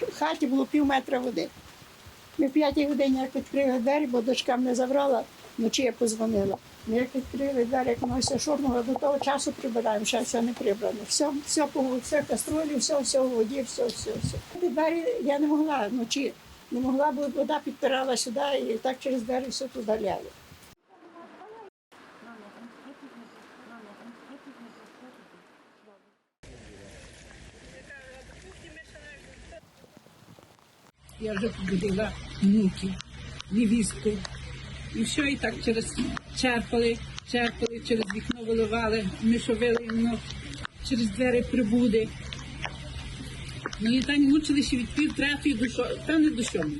в хаті було пів метра води. Ми в п'ятій годині як відкрили двері, бо дочка мене забрала, вночі я позвонила. Ми як відкрили двері, як воно все шурнуло, до того часу прибираємо, ще все не прибрано. Все, все, все каструлі, все, все в воді, все, все, все. Двері я не могла вночі, не могла, бо вода підпирала сюди і так через двері все туди ляло. Я вже побудила внуків, невістку. І все, і так через черпали, черпали, через вікно виливали, ми що вилиємо через двері прибуде. Ну і там мучилися від пів третої до шо... та не до сьомої.